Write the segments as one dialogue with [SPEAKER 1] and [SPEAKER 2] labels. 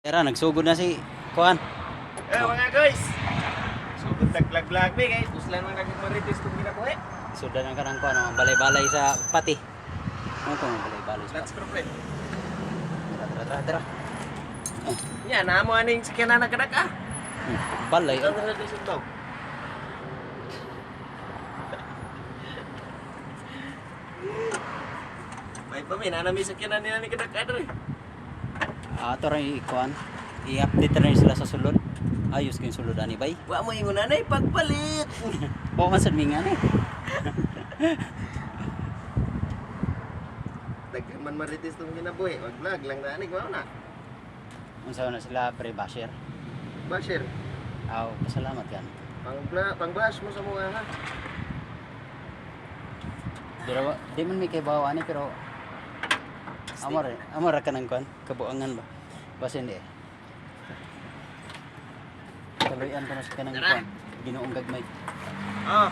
[SPEAKER 1] Tara, nagsugod na si Kuan.
[SPEAKER 2] Eh mga guys. Sugod naglag-lag mi kay tuslan man nagmaritis kung ginakuha.
[SPEAKER 1] Sudan ang kanang Kuan, ang balay-balay sa pati. Ano ang balay-balay sa
[SPEAKER 2] Let's
[SPEAKER 1] pati. Tara, tara, tara, tara.
[SPEAKER 2] Nya na mo aning sakyanan nagkadak ah.
[SPEAKER 1] Hmm, Balay.
[SPEAKER 2] Ito na sa sundaw. May pa min ana mi sakyanan nila ni kadak adre.
[SPEAKER 1] Ah, ito rin Kuan. I-update rin sila sa sulod. Ayos kayong sulod ani bay.
[SPEAKER 2] Wa mo ingon anay pagpalit.
[SPEAKER 1] Oo nga sa mingan eh.
[SPEAKER 2] Daghan man maritis tong ginabuhi. Wag vlog lang na anig na.
[SPEAKER 1] Unsa na sila pre basher.
[SPEAKER 2] Basher,
[SPEAKER 1] Aw, pasalamat yan.
[SPEAKER 2] pang pang bash mo sa mga ha.
[SPEAKER 1] Pero di man may kay bawa ani pero amor eh. Amor ka nang Kuan. Kabuangan ba? Basta hindi. Kaluyan ko na sa kanang
[SPEAKER 2] Tara.
[SPEAKER 1] Kuan. Ginoong gagmay.
[SPEAKER 2] Ah,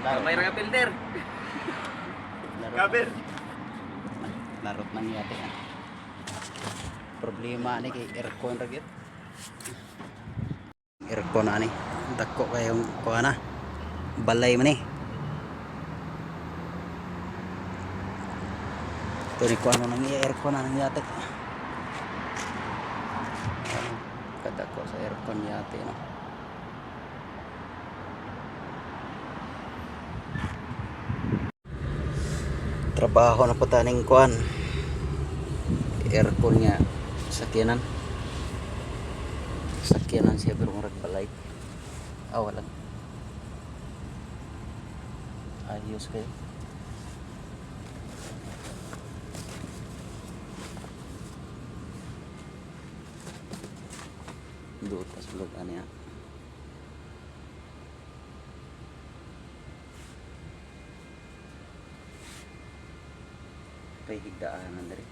[SPEAKER 1] Laro.
[SPEAKER 2] may ra builder.
[SPEAKER 1] Laro.
[SPEAKER 2] Kaber.
[SPEAKER 1] Larot nang yate yan. Problema ni kay aircon ra gyud. Aircon ani. Dako kayong kuha na. Balay man eh. Ito ni kuha nang aircon na nang yate. Ano, Kadako sa aircon yate no. trabaho na po taning kuan aircon niya sakyanan. Sakyanan siya pero murag balay ah wala. Ayos kayo doon tas vlog ano yan pahigdaanan na rin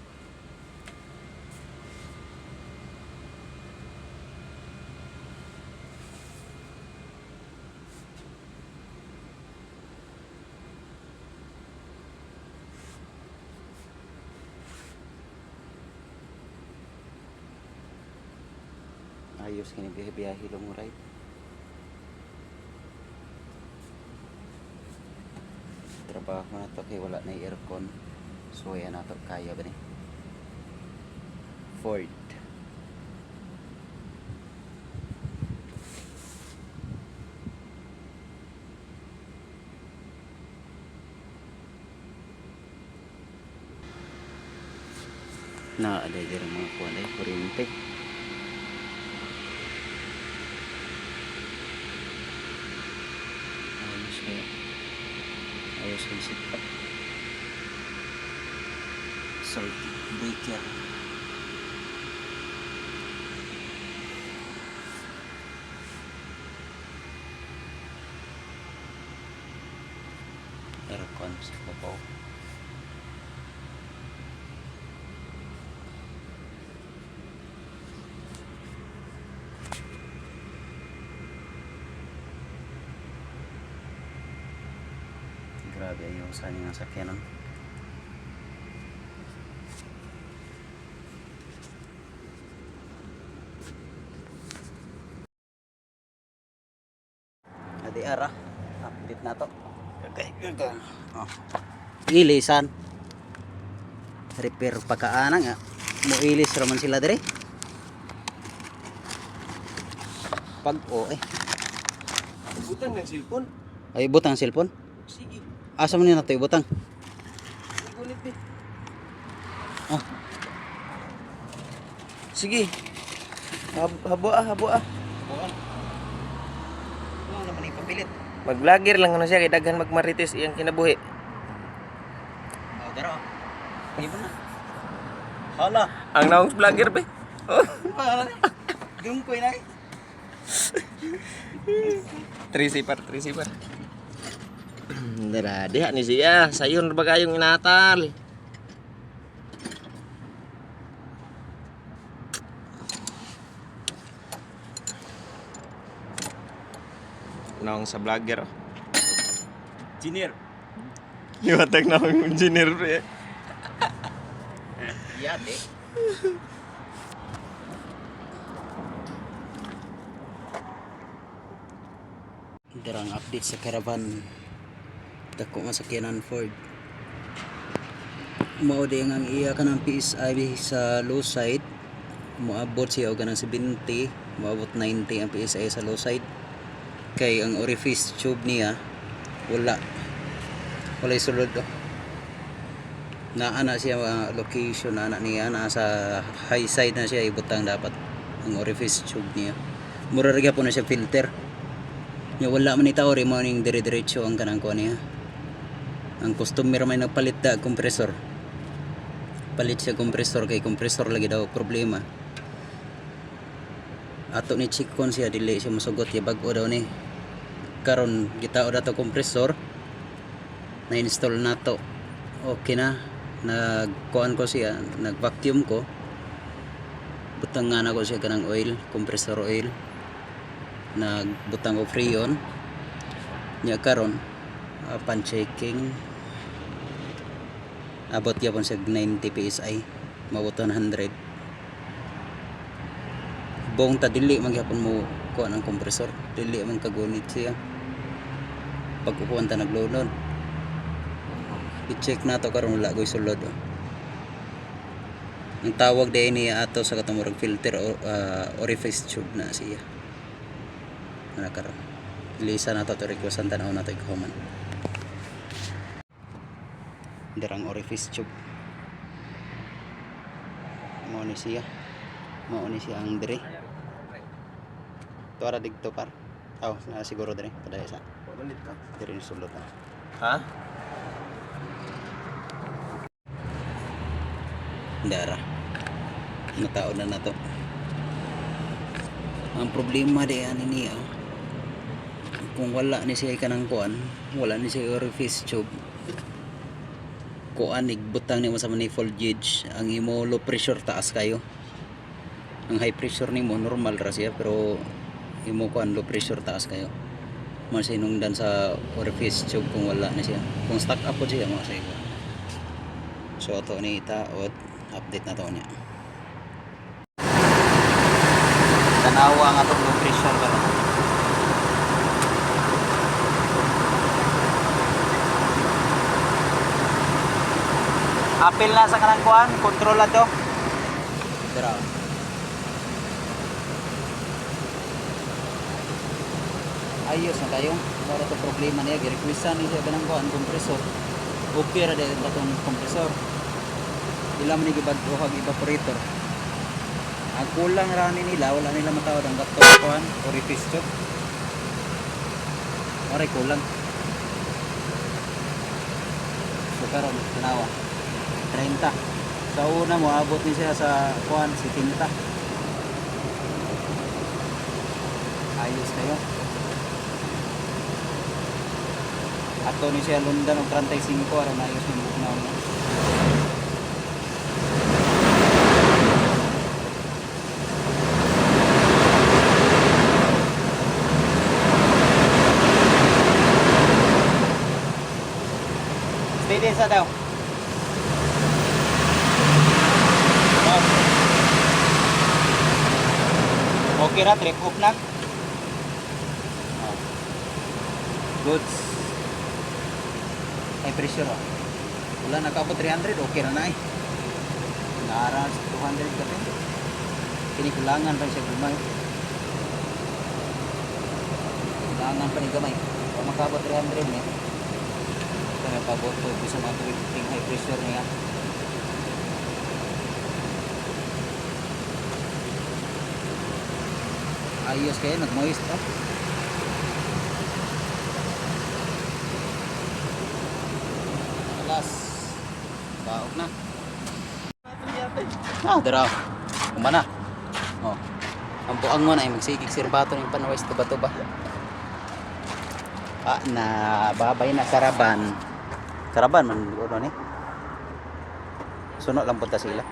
[SPEAKER 1] ayos kini biyahe-biyahe lang right trabaho na to kay wala na aircon so yan na to. Kaya ba ni? Ford. Na ada diri mga kuwan ay kuryente. Ayos ayos yung seatbelt circuit breaker aircon sa babaw grabe yung sa nga sakyanan Adi ara, update na to. Okay, ito. Oh. Ilisan. Repair pagkaana nga. Mo ilis raman sila dire. Pag o eh.
[SPEAKER 2] Butang ng cellphone.
[SPEAKER 1] Ay butang ang cellphone.
[SPEAKER 2] Sige,
[SPEAKER 1] Asa man na to ibutang?
[SPEAKER 2] igulit ni.
[SPEAKER 1] Ah.
[SPEAKER 2] Sige. Hab habo ah, habo ah.
[SPEAKER 1] Ipapilit?
[SPEAKER 2] Mag-vlogger lang ano siya kay daghan magmarites iyang kinabuhi.
[SPEAKER 1] Oh, daro. Ibo na. Hala.
[SPEAKER 2] Ang naong vlogger ba? Oh.
[SPEAKER 1] Dungkoy na. eh.
[SPEAKER 2] Trisipar, trisipar. Dara, diha ni siya. Sayon ba kayong inatal? nong sa vlogger.
[SPEAKER 1] Engineer.
[SPEAKER 2] Iwatak na akong engineer pre.
[SPEAKER 1] Yate. Darang update sa caravan. Dako masakyanan Ford. Mao ding ang iya kanang PSI sa low side. Moabot siya og kanang 70, moabot 90 ang PSI sa low side. Kay ang orifice tube niya wala. Wala sulod oh. Na ana siya uh, location na ana niya nasa high side na siya ibutang dapat ang orifice tube niya. Mura rin po na siya filter. Nya wala man itaw rin mo ning dire-diretso ang kanang kuha niya. Ang customer may nagpalit da kompresor. Palit siya kompresor kay kompresor lagi daw problema. Ato ni check kon siya dili siya masugot ya bag-o daw ni. Karon gitao dato kompresor na install nato. Okay na. Nagkuan ko siya, nag-vacuum ko. Butang nga na ko siya kanang oil, compressor oil nagbutang ko freon nya karon uh, pan checking abot yapon sa 90 psi mabot 100 buong ta dili man gyapon mo kuha ng kompresor. Dili man kagunit siya. Pag upuan ta naglunod i-check nato karon wala ko'y sulod oh. ang tawag din niya ato sa katumurag filter o uh, orifice tube na siya. Na karon ilisa na to to request ang tanaw na to ikahuman dirang orifice tube. Mao ni siya. Mao ni siya ang dire tuara digto par aw na siguro dire padaya sa
[SPEAKER 2] Pabalit ka.
[SPEAKER 1] dire ni sulod ah.
[SPEAKER 2] Ha?
[SPEAKER 1] Dara. Nataon na na to. Ang problema di ani niya. Kung wala ni siya kanang kuan, wala ni siya orifice tube. Kuan igbutang ni mo sa manifold gauge, ang imo low pressure taas kayo. Ang high pressure nimo normal ra siya pero imo kuan low pressure taas kayo. Mas sinungdan sa orifice tube kung wala ni siya. Kung stuck up po siya mo sa iyo. So ato ni itaot update na to niya. Tanawa nga itong low pressure karon. Apil na sa kanang kuan, control na to. Dira. Ayos na kayo. Wala to problema niya. Girequestan niya siya kanang kuan, kompresor. Okay ra din itong kompresor ilang man gibadtuhag evaporator. Ang kulang ra ni nila wala nila matawad ang gato kuan orifice tube Aray kulang. So karon tanawa. 30 sa una mo abot ni siya sa kuan 70 ayos kayo ato ni siya lundan og 35 aron ayos ni buknaw niya Steady sa daw. Okay ra, trip hook na. Goods. High pressure oh. Wala nakabot 300, okay na na eh. Naara sa 200 ka rin. Kini kulangan pa siya gamay. Kulangan pa ni gamay. Kung makabot 300 niya. Kaya pabot ko bisa matuwing high pressure niya. Ayos kayo, nag-moist oh. Alas. Baog na. Ah, dara. Kumana. Oh. Ang buang mo na ay magsigig sirbato ng panawais tuba-tuba. Ah, na babay na karaban. Karaban man ano ni. Sunod lang punta sila.